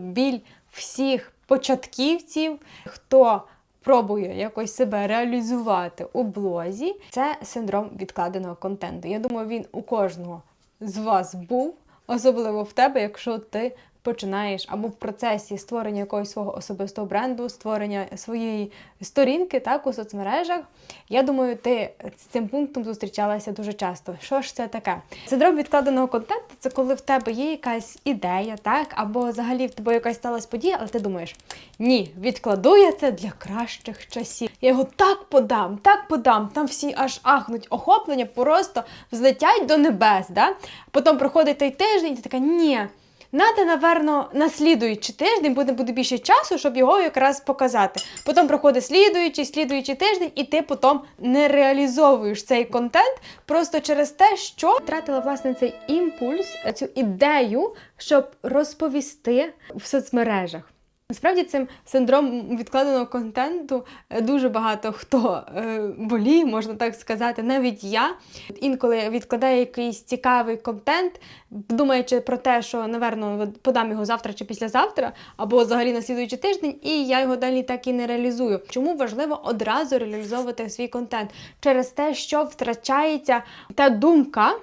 біль всіх початківців, хто пробує якось себе реалізувати у блозі. Це синдром відкладеного контенту. Я думаю, він у кожного з вас був, особливо в тебе, якщо ти починаєш або в процесі створення якогось свого особистого бренду, створення своєї сторінки так у соцмережах. Я думаю, ти з цим пунктом зустрічалася дуже часто. Що ж це таке? Синдром відкладеного контенту це коли в тебе є якась ідея, так, або взагалі в тебе якась сталася подія, але ти думаєш, ні, відкладу я це для кращих часів. Я його так подам, так подам. Там всі аж ахнуть, охоплення просто взлетять до небес. Да? Потім проходить той тиждень, і ти така, ні. Надо, наверно, на слідуючий тиждень буде, буде більше часу, щоб його якраз показати. Потім проходить слідуючий, слідуючий тиждень, і ти потім не реалізовуєш цей контент просто через те, що втратила власне цей імпульс, цю ідею, щоб розповісти в соцмережах. Насправді цим синдромом відкладеного контенту е, дуже багато хто е, боліє, можна так сказати, навіть я. Інколи відкладаю якийсь цікавий контент, думаючи про те, що, напевно, подам його завтра чи післязавтра, або взагалі на слідуючий тиждень, і я його далі так і не реалізую. Чому важливо одразу реалізовувати свій контент? Через те, що втрачається та думка.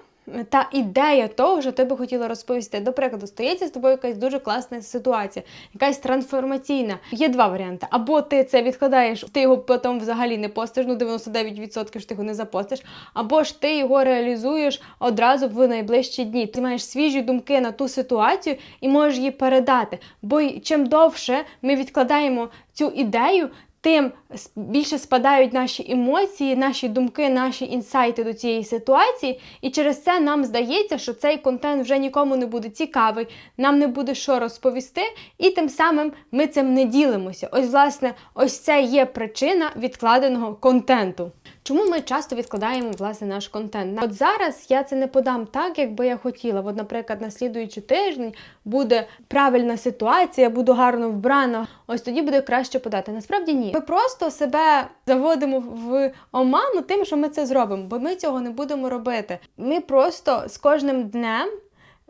Та ідея того, що ти би хотіла розповісти. До прикладу, стається з тобою якась дуже класна ситуація, якась трансформаційна. Є два варіанти. Або ти це відкладаєш, ти його потім взагалі не постиш, ну 99% що ти його не запостиш, або ж ти його реалізуєш одразу в найближчі дні. Ти маєш свіжі думки на ту ситуацію і можеш її передати. Бо чим довше ми відкладаємо цю ідею, тим більше спадають наші емоції, наші думки, наші інсайти до цієї ситуації, і через це нам здається, що цей контент вже нікому не буде цікавий, нам не буде що розповісти, і тим самим ми цим не ділимося. Ось, власне, ось це є причина відкладеного контенту. Чому ми часто відкладаємо власне наш контент? От зараз я це не подам так, як би я хотіла. От, наприклад, на слідуючий тиждень буде правильна ситуація, буду гарно вбрана. Ось тоді буде краще подати. Насправді ні. Ми просто себе заводимо в оману тим, що ми це зробимо, бо ми цього не будемо робити. Ми просто з кожним днем.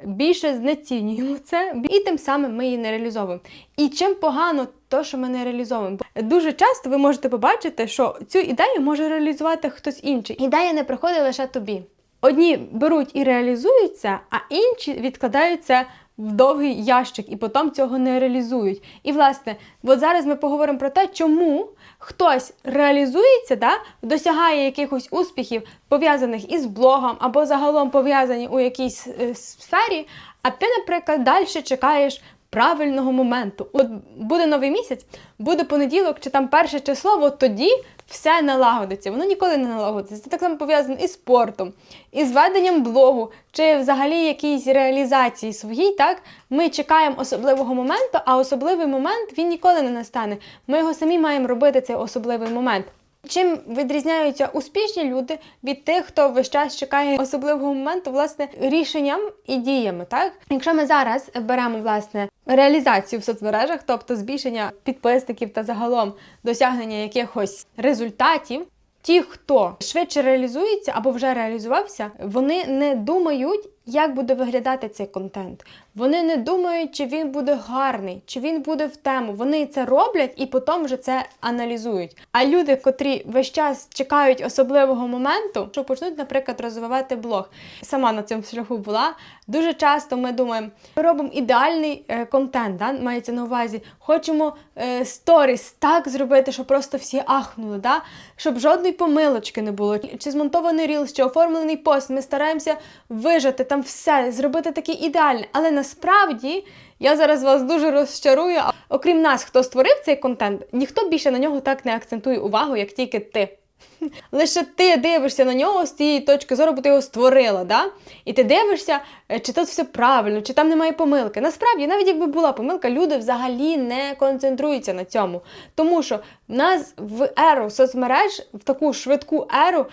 Більше знецінюємо це, і тим самим ми її не реалізовуємо. І чим погано то, що ми не реалізовуємо. Дуже часто ви можете побачити, що цю ідею може реалізувати хтось інший. Ідея не приходить лише тобі. Одні беруть і реалізуються, а інші відкладаються в довгий ящик і потім цього не реалізують. І власне, от зараз ми поговоримо про те, чому хтось реалізується, да, досягає якихось успіхів, пов'язаних із блогом або загалом пов'язані у якійсь е, сфері, а ти, наприклад, далі чекаєш правильного моменту. От буде новий місяць, буде понеділок чи там перше число, от тоді все налагодиться. Воно ніколи не налагодиться. Це так само пов'язано із спортом, із веденням блогу, чи взагалі якійсь реалізації своїй. Так ми чекаємо особливого моменту, а особливий момент він ніколи не настане. Ми його самі маємо робити цей особливий момент. Чим відрізняються успішні люди від тих, хто весь час чекає особливого моменту, власне, рішенням і діями. Так, якщо ми зараз беремо власне реалізацію в соцмережах, тобто збільшення підписників та загалом досягнення якихось результатів. Ті, хто швидше реалізується або вже реалізувався, вони не думають, як буде виглядати цей контент. Вони не думають, чи він буде гарний, чи він буде в тему. Вони це роблять і потім вже це аналізують. А люди, котрі весь час чекають особливого моменту, що почнуть, наприклад, розвивати блог. Сама на цьому шляху була. Дуже часто ми думаємо, ми робимо ідеальний е, контент, да? мається на увазі. Хочемо е, сторіс так зробити, щоб просто всі ахнули, да? щоб жодної помилочки не було. Чи змонтований рілс, чи оформлений пост. Ми стараємося вижати там все, зробити таке ідеальне. Але насправді я зараз вас дуже розчарую. Окрім нас, хто створив цей контент, ніхто більше на нього так не акцентує увагу, як тільки ти. Лише ти дивишся на нього з тієї точки зору, бо ти його створила, да? і ти дивишся, чи тут все правильно, чи там немає помилки. Насправді, навіть якби була помилка, люди взагалі не концентруються на цьому. Тому що в нас в еру соцмереж, в таку швидку еру,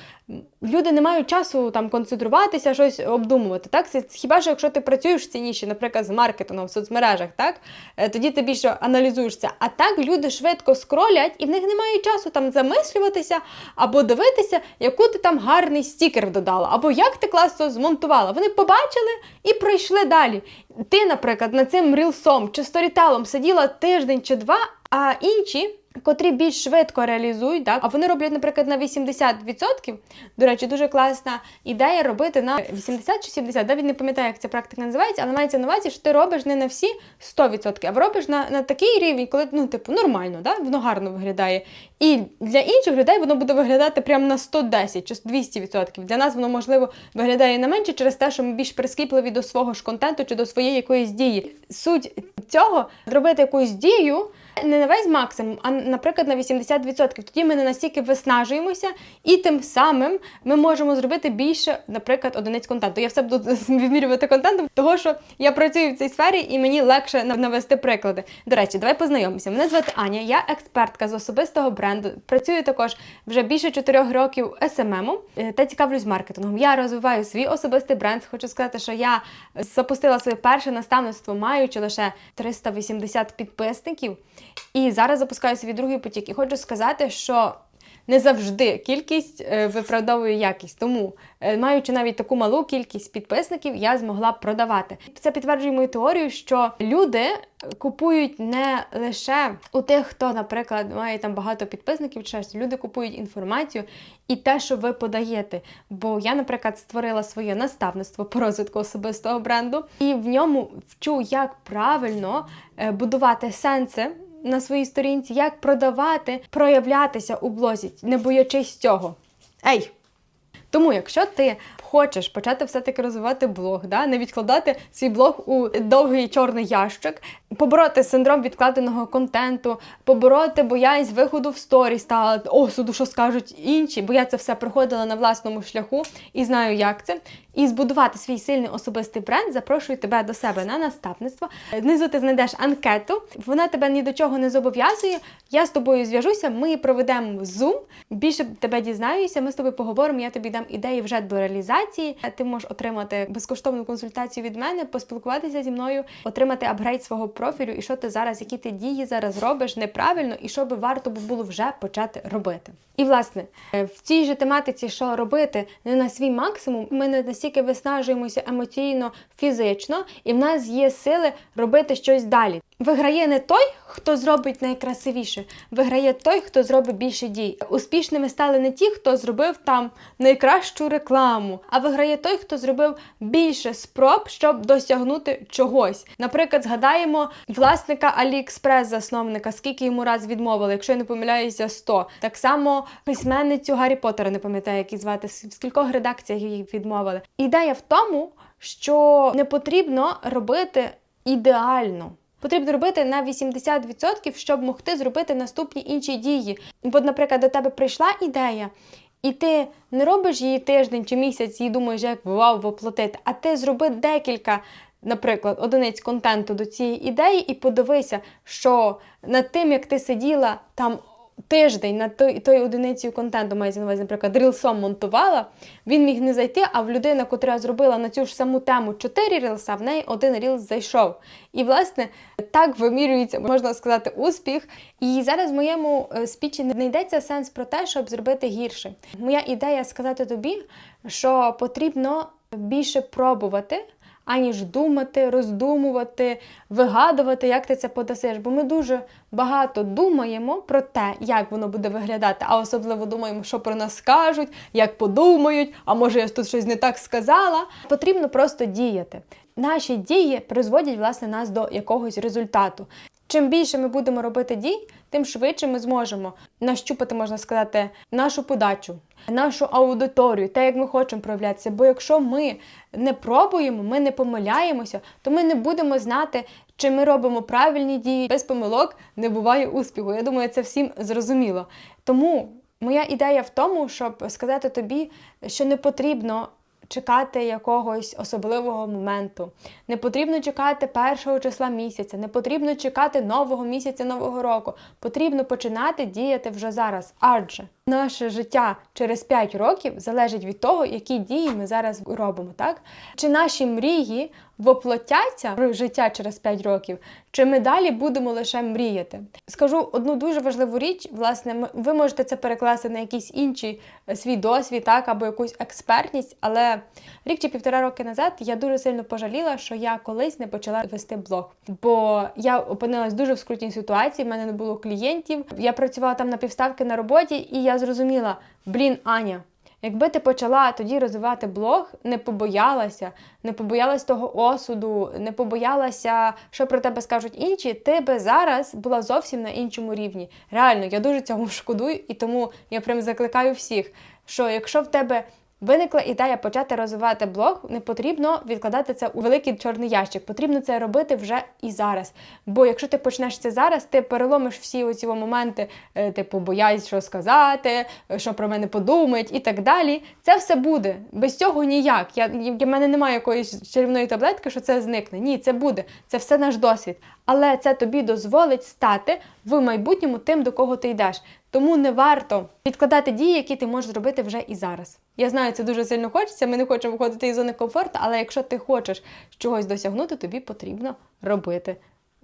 люди не мають часу там концентруватися, щось обдумувати. Так? Хіба що якщо ти працюєш в цій ніші, наприклад, з маркетингом в соцмережах, так? Е, тоді ти більше аналізуєш це. А так люди швидко скролять, і в них немає часу там замислюватися або дивитися, яку ти там гарний стікер додала, або як ти класно змонтувала. Вони побачили, і пройшли далі. Ти, наприклад, над цим рілсом чи сторітелом сиділа тиждень чи два, а інші. Котрі більш швидко реалізують, так? а вони роблять, наприклад, на 80%. До речі, дуже класна ідея робити на 80 чи 70. Навіть не пам'ятаю, як ця практика називається, але мається на увазі, що ти робиш не на всі 100%, а робиш на, на такий рівень, коли ну, типу, нормально, да? воно гарно виглядає. І для інших людей воно буде виглядати прямо на 110 чи 200%. Для нас воно, можливо, виглядає на менше через те, що ми більш прискіпливі до свого ж контенту чи до своєї якоїсь дії. Суть цього зробити якусь дію. Не на весь максимум, а наприклад на 80%. Тоді ми не настільки виснажуємося, і тим самим ми можемо зробити більше, наприклад, одиниць контенту. Я все буду вимірювати контентом, того що я працюю в цій сфері і мені легше навести приклади. До речі, давай познайомимося. Мене звати Аня, я експертка з особистого бренду. Працюю також вже більше 4 років SMM та цікавлюсь маркетингом. Я розвиваю свій особистий бренд. Хочу сказати, що я запустила своє перше наставництво, маючи лише 380 підписників. І зараз запускаю свій другий потік. І хочу сказати, що не завжди кількість е, виправдовує якість. Тому, е, маючи навіть таку малу кількість підписників, я змогла продавати. Це підтверджує мою теорію, що люди купують не лише у тих, хто, наприклад, має там багато підписників, чи люди купують інформацію і те, що ви подаєте. Бо я, наприклад, створила своє наставництво по розвитку особистого бренду, і в ньому вчу, як правильно е, будувати сенси на своїй сторінці, як продавати, проявлятися у блозі, не боячись цього. Ей! Тому, якщо ти хочеш почати все-таки розвивати блог, да, не відкладати свій блог у довгий чорний ящик, побороти синдром відкладеного контенту, побороти боязнь виходу в сторіс та осуду, що скажуть інші, бо я це все проходила на власному шляху і знаю, як це. І збудувати свій сильний особистий бренд, запрошую тебе до себе на наставництво. Знизу ти знайдеш анкету, вона тебе ні до чого не зобов'язує. Я з тобою зв'яжуся, ми проведемо Zoom, більше тебе дізнаюся, ми з тобою поговоримо, я тобі дам ідеї вже до реалізації. Ти можеш отримати безкоштовну консультацію від мене, поспілкуватися зі мною, отримати апгрейд свого профілю, і що ти зараз, які ти дії зараз робиш неправильно, і що би варто було вже почати робити. І власне в цій же тематиці, що робити не на свій максимум, ми не настільки виснажуємося емоційно, фізично, і в нас є сили робити щось далі. Виграє не той, хто зробить найкрасивіше, виграє той, хто зробить більше дій. Успішними стали не ті, хто зробив там найкращу рекламу, а виграє той, хто зробив більше спроб, щоб досягнути чогось. Наприклад, згадаємо власника AliExpress, засновника, скільки йому раз відмовили, якщо я не помиляюся, 100. Так само письменницю Гаррі Поттера, не пам'ятаю, як її звати, в скількох редакціях її відмовили. Ідея в тому, що не потрібно робити ідеально. Потрібно робити на 80%, щоб могти зробити наступні інші дії. Бо, наприклад, до тебе прийшла ідея, і ти не робиш її тиждень чи місяць і думаєш, як вау, воплотити, а ти зроби декілька. Наприклад, одиниць контенту до цієї ідеї, і подивися, що над тим, як ти сиділа там тиждень над той, той одиницею контенту, мається на увазі, наприклад, рілсом монтувала, він міг не зайти, а в людина, котра зробила на цю ж саму тему 4 рілса, в неї один рілс зайшов. І, власне, так вимірюється, можна сказати, успіх. І зараз в моєму е, спічі не йдеться сенс про те, щоб зробити гірше. Моя ідея сказати тобі, що потрібно більше пробувати аніж думати, роздумувати, вигадувати, як ти це подасиш. Бо ми дуже багато думаємо про те, як воно буде виглядати, а особливо думаємо, що про нас скажуть, як подумають, а може я тут щось не так сказала. Потрібно просто діяти. Наші дії призводять власне нас до якогось результату. Чим більше ми будемо робити дій, тим швидше ми зможемо нащупати, можна сказати, нашу подачу, нашу аудиторію, те, як ми хочемо проявлятися. Бо якщо ми не пробуємо, ми не помиляємося, то ми не будемо знати, чи ми робимо правильні дії. Без помилок не буває успіху. Я думаю, це всім зрозуміло. Тому моя ідея в тому, щоб сказати тобі, що не потрібно чекати якогось особливого моменту. Не потрібно чекати першого числа місяця, не потрібно чекати нового місяця нового року. Потрібно починати діяти вже зараз. Адже Наше життя через 5 років залежить від того, які дії ми зараз робимо, так? Чи наші мрії воплотяться в життя через 5 років, чи ми далі будемо лише мріяти? Скажу одну дуже важливу річ. Власне, ви можете це перекласти на якийсь інший е, свій досвід, так, або якусь експертність, але рік чи півтора роки назад я дуже сильно пожаліла, що я колись не почала вести блог. Бо я опинилась дуже в скрутній ситуації, в мене не було клієнтів. Я працювала там на півставки на роботі, і я зрозуміла: блін, Аня. Якби ти почала тоді розвивати блог, не побоялася, не побоялась того осуду, не побоялася, що про тебе скажуть інші, ти би зараз була зовсім на іншому рівні. Реально, я дуже цьому шкодую, і тому я прям закликаю всіх, що якщо в тебе виникла ідея почати розвивати блог, не потрібно відкладати це у великий чорний ящик. Потрібно це робити вже і зараз. Бо якщо ти почнеш це зараз, ти переломиш всі оці моменти, е, типу, боясь, що сказати, е, що про мене подумають і так далі. Це все буде. Без цього ніяк. Я, в мене немає якоїсь чарівної таблетки, що це зникне. Ні, це буде. Це все наш досвід. Але це тобі дозволить стати в майбутньому тим, до кого ти йдеш. Тому не варто відкладати дії, які ти можеш зробити вже і зараз. Я знаю, це дуже сильно хочеться. Ми не хочемо виходити із зони комфорту, але якщо ти хочеш чогось досягнути, тобі потрібно робити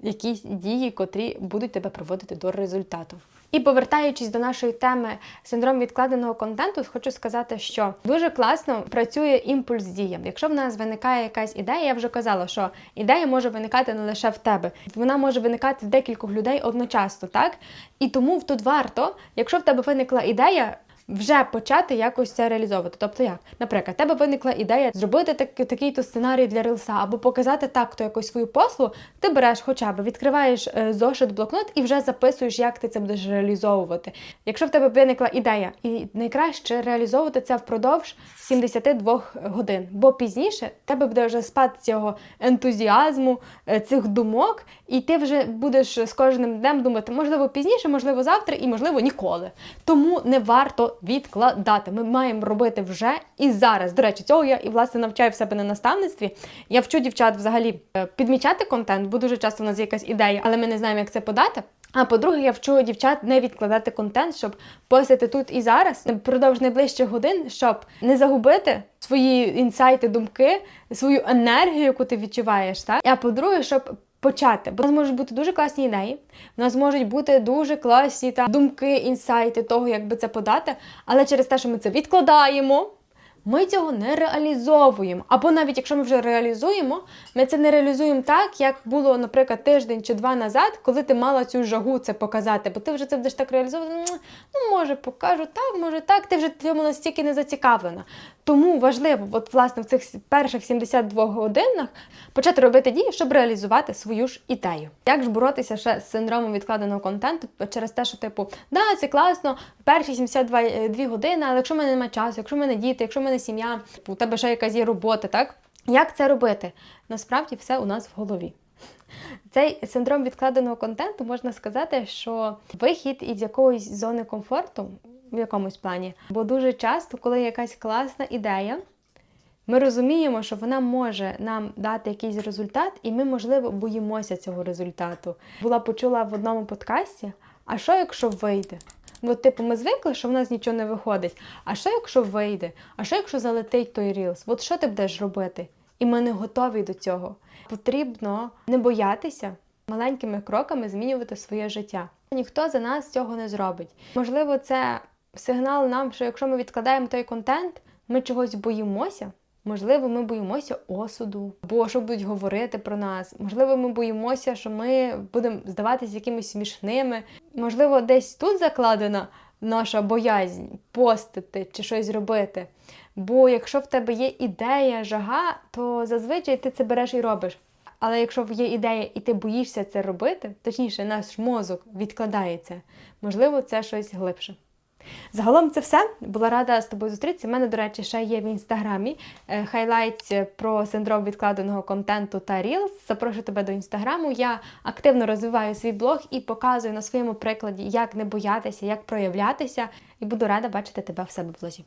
якісь дії, котрі будуть тебе приводити до результату. І повертаючись до нашої теми синдром відкладеного контенту, хочу сказати, що дуже класно працює імпульс діям. Якщо в нас виникає якась ідея, я вже казала, що ідея може виникати не лише в тебе, вона може виникати в декількох людей одночасно, так? І тому тут варто, якщо в тебе виникла ідея, вже почати якось це реалізовувати. Тобто, як, наприклад, тебе виникла ідея зробити так, такий-то сценарій для рилса або показати так-то якусь свою послугу, ти береш хоча б відкриваєш е, зошит, блокнот і вже записуєш, як ти це будеш реалізовувати. Якщо в тебе виникла ідея, і найкраще реалізовувати це впродовж 72 годин, бо пізніше тебе буде вже спад цього ентузіазму, е, цих думок, і ти вже будеш з кожним днем думати, можливо, пізніше, можливо, завтра і можливо ніколи. Тому не варто відкладати. Ми маємо робити вже і зараз. До речі, цього я і власне навчаю в себе на наставництві. Я вчу дівчат взагалі е, підмічати контент, бо дуже часто у нас є якась ідея, але ми не знаємо, як це подати. А по-друге, я вчу дівчат не відкладати контент, щоб постити тут і зараз впродовж найближчих годин, щоб не загубити свої інсайти, думки, свою енергію, яку ти відчуваєш. Так? А по-друге, щоб почати. Бо в нас можуть бути дуже класні ідеї, в нас можуть бути дуже класні та, думки, інсайти того, як би це подати, але через те, що ми це відкладаємо. Ми цього не реалізовуємо. Або навіть якщо ми вже реалізуємо, ми це не реалізуємо так, як було, наприклад, тиждень чи два назад, коли ти мала цю жагу це показати. Бо ти вже це будеш так реалізовувати. Ну, може, покажу так, може так, ти вже цьому настільки не зацікавлена. Тому важливо, от, власне, в цих перших 72 годинах почати робити дії, щоб реалізувати свою ж ідею. Як ж боротися ще з синдромом відкладеного контенту через те, що, типу, да, це класно, перші 72 е, години, але якщо в мене немає часу, якщо в мене діти, якщо в мене сім'я, у тебе ще якась є робота, так? Як це робити? Насправді все у нас в голові. Цей синдром відкладеного контенту можна сказати, що вихід із якоїсь зони комфорту в якомусь плані. Бо дуже часто, коли якась класна ідея, ми розуміємо, що вона може нам дати якийсь результат, і ми, можливо, боїмося цього результату. Була почула в одному подкасті, а що якщо вийде? Ну, типу, ми звикли, що в нас нічого не виходить. А що якщо вийде? А що якщо залетить той рілс? От що ти будеш робити? І ми не готові до цього. Потрібно не боятися маленькими кроками змінювати своє життя. Ніхто за нас цього не зробить. Можливо, це сигнал нам, що якщо ми відкладаємо той контент, ми чогось боїмося. Можливо, ми боїмося осуду, або що будуть говорити про нас. Можливо, ми боїмося, що ми будемо здаватися якимись смішними. Можливо, десь тут закладена наша боязнь постити чи щось робити. Бо якщо в тебе є ідея, жага, то зазвичай ти це береш і робиш. Але якщо є ідея і ти боїшся це робити, точніше, наш мозок відкладається, можливо, це щось глибше. Загалом це все. Була рада з тобою зустрітися. У мене, до речі, ще є в інстаграмі хайлайт про синдром відкладеного контенту та Reels. Запрошую тебе до інстаграму. Я активно розвиваю свій блог і показую на своєму прикладі, як не боятися, як проявлятися. І буду рада бачити тебе в себе в блозі.